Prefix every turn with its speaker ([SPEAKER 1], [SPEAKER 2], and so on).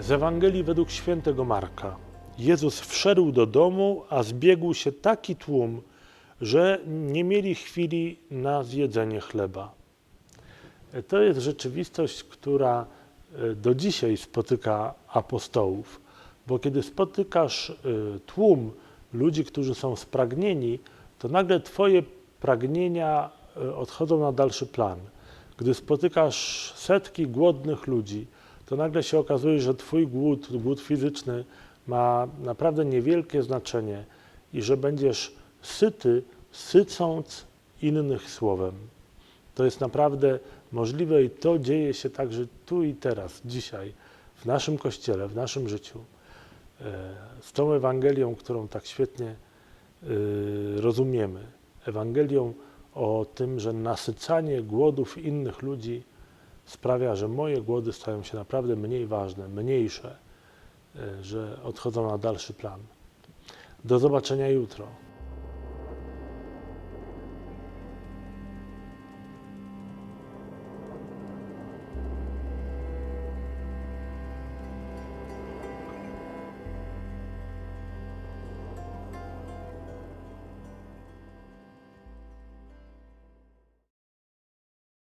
[SPEAKER 1] Z Ewangelii według świętego Marka. Jezus wszedł do domu, a zbiegł się taki tłum, że nie mieli chwili na zjedzenie chleba. To jest rzeczywistość, która e, do dzisiaj spotyka apostołów, bo kiedy spotykasz e, tłum ludzi, którzy są spragnieni, to nagle Twoje pragnienia e, odchodzą na dalszy plan. Gdy spotykasz setki głodnych ludzi, to nagle się okazuje, że Twój głód, głód fizyczny ma naprawdę niewielkie znaczenie i że będziesz syty, sycąc innych słowem. To jest naprawdę możliwe i to dzieje się także tu i teraz, dzisiaj, w naszym kościele, w naszym życiu. E, Z tą Ewangelią, którą tak świetnie y, rozumiemy, Ewangelią o tym, że nasycanie głodów innych ludzi sprawia, że moje głody stają się naprawdę mniej ważne, mniejsze, e, że odchodzą na dalszy plan. Do zobaczenia jutro.